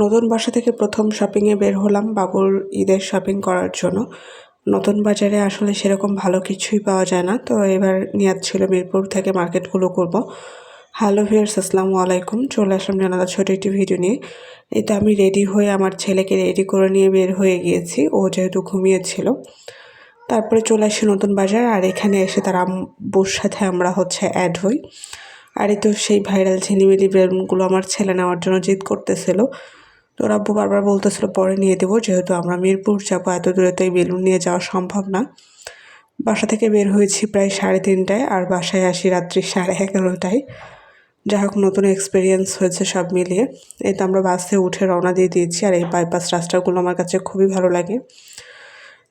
নতুন বাসা থেকে প্রথম শপিংয়ে বের হলাম বাবুর ঈদের শপিং করার জন্য। নতুন বাজারে আসলে সেরকম ভালো কিছুই পাওয়া যায় না। তো এবার নিয়াদ ছিল মিরপুর থেকে মার্কেটগুলো করব। হ্যালো ভিয়ার্স আসসালামু আলাইকুম। চলে আসলাম জানালা ছোটো একটি ভিডিও নিয়ে। এই তো আমি রেডি হয়ে আমার ছেলেকে রেডি করে নিয়ে বের হয়ে গিয়েছি। ও যেহেতু ঘুমিয়েছিল। তারপরে চলে আসি নতুন বাজার আর এখানে এসে তার আম্বুর সাথে আমরা হচ্ছে অ্যাড হই। আর এই তো সেই ভাইরাল ঝিনিমিলি বেলুনগুলো আমার ছেলে নেওয়ার জন্য জিদ করতেছিল। তো আব্বু বারবার বলতেছিল, পরে নিয়ে দেবো, যেহেতু আমরা মিরপুর যাব, এত দূরে তো এই বেলুন নিয়ে যাওয়া সম্ভব না। বাসা থেকে বের হয়েছি প্রায় সাড়ে তিনটায়, আর বাসায় আসি রাত্রি সাড়ে এগারোটায়। যাই হোক, নতুন এক্সপিরিয়েন্স হয়েছে সব মিলিয়ে। এই তো আমরা বাসে উঠে রওনা দিয়ে দিয়েছি, আর এই বাইপাস রাস্তাগুলো আমার কাছে খুবই ভালো লাগে।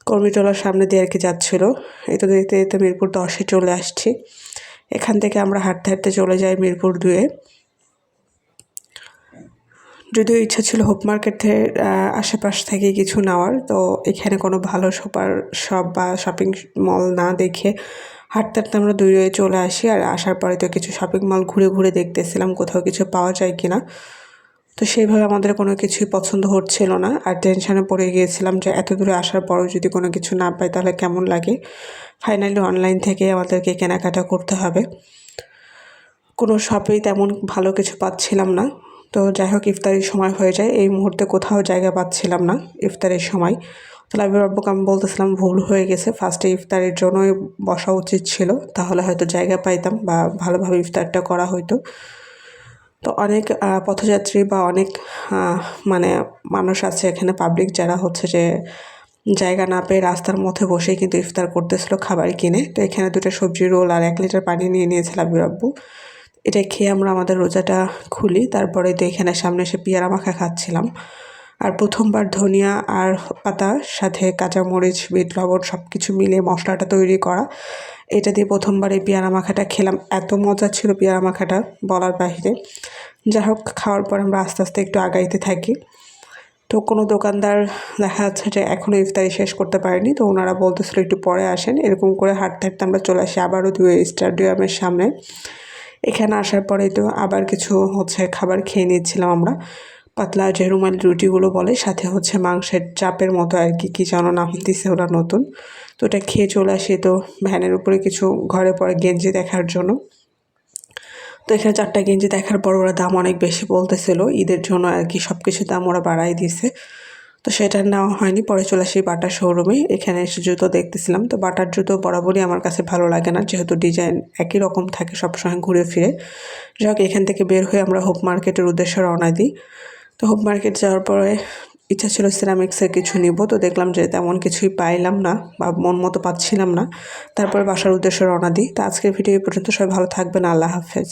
কর্মীটলার সামনে দিয়ে আর কি যাচ্ছিল। এই তো দেখতে দেখতে মিরপুর দশে চলে আসছি। এখান থেকে আমরা হাঁটতে হাঁটতে চলে যাই মিরপুর দুয়ে। যদিও ইচ্ছা ছিল হোপ মার্কেটের আশেপাশ থেকে কিছু নেওয়ার, তো এখানে কোনো ভালো সুপার শপ বা শপিং মল না দেখে হাঁটতে হাঁটতে আমরা হয়ে চলে আসি আর আসার পরে তো কিছু শপিং মল ঘুরে ঘুরে দেখতেছিলাম কোথাও কিছু পাওয়া যায় কি না তো সেইভাবে আমাদের কোনো কিছুই পছন্দ হচ্ছিল না আর টেনশানে পড়ে গিয়েছিলাম যে এত দূরে আসার পরেও যদি কোনো কিছু না পাই তাহলে কেমন লাগে? ফাইনালি অনলাইন থেকে আমাদেরকে কেনাকাটা করতে হবে। কোনো শপেই তেমন ভালো কিছু পাচ্ছিলাম না। তো যাই হোক, ইফতারির সময় হয়ে যায়। এই মুহূর্তে কোথাও জায়গা পাচ্ছিলাম না ইফতারের সময়। তাহলে আমি আব্বুকে আমি বলতেছিলাম, ভুল হয়ে গেছে। ফার্স্টে ইফতারের জন্যই বসা উচিত ছিল। তাহলে হয়তো জায়গা পাইতাম বা ভালোভাবে ইফতারটা করা হইতো। তো অনেক পথযাত্রী বা অনেক মানে মানুষ আছে এখানে পাবলিক যারা হচ্ছে যে জায়গা না পেয়ে রাস্তার মধ্যে বসেই কিন্তু ইফতার করতেছিল খাবার কিনে। তো এখানে দুটো সবজি রোল আর এক লিটার পানি নিয়ে নিয়েছিলাম আব্বু এটা খেয়ে আমরা আমাদের রোজাটা খুলি। তারপরে তো এখানে সামনে এসে পেয়ারা মাখা খাচ্ছিলাম। আর প্রথমবার ধনিয়া আর পাতার সাথে কাঁচামরিচ, বিট, লবণ সব কিছু মিলিয়ে মশলাটা তৈরি করা। এটা দিয়ে প্রথমবার এই পেয়ারা মাখাটা খেলাম। এত মজা ছিল পেয়ারা মাখাটা বলার বাহিরে। যাই হোক, খাওয়ার পর আমরা আস্তে আস্তে একটু আগাইতে থাকি। তো কোনো দোকানদার দেখা যাচ্ছে যে এখনও ইফতারি শেষ করতে পারেনি, তো ওনারা বলতেছিল একটু পরে আসেন। এরকম করে হাঁটতে হাঁটতে আমরা চলে আসি আবারও দুই স্টাডিয়ামের সামনে। এখানে আসার পরে তো আবার কিছু হচ্ছে খাবার খেয়ে নিচ্ছিলাম আমরা। পাতলা যে রুমাল রুটিগুলো বলে, সাথে হচ্ছে মাংসের চাপের মতো আর কি, কী যেন নাম দিছে ওরা নতুন। তো ওটা খেয়ে চলে আসি তো ভ্যানের উপরে কিছু ঘরে পরে গেঞ্জি দেখার জন্য। তো এখানে চারটা গেঞ্জি দেখার পর ওরা দাম অনেক বেশি বলতেছিল। ঈদের জন্য আর কি সব কিছু দাম ওরা বাড়াই দিছে। তো সেটা নেওয়া হয়নি। পরে চলে আসি বাটার শোরুমে এখানে এসে জুতো দেখতেছিলাম। তো বাটার জুতো বরাবরই আমার কাছে ভালো লাগে না। যেহেতু ডিজাইন একই রকম থাকে সবসময় ঘুরে ফিরে। যাই এখান থেকে বের হয়ে আমরা হোপ মার্কেটের উদ্দেশ্যে রওনা দিই। তো হোপ মার্কেট যাওয়ার পরে ইচ্ছা ছিল সিরামিক্সের কিছু নিব। তো দেখলাম যে তেমন কিছুই পাইলাম না বা মন মতো পাচ্ছিলাম না। তারপরে বাসার উদ্দেশ্যে রওনা দিই। তো আজকের ভিডিও পর্যন্ত। সবাই ভালো থাকবেন। আল্লাহ হাফেজ।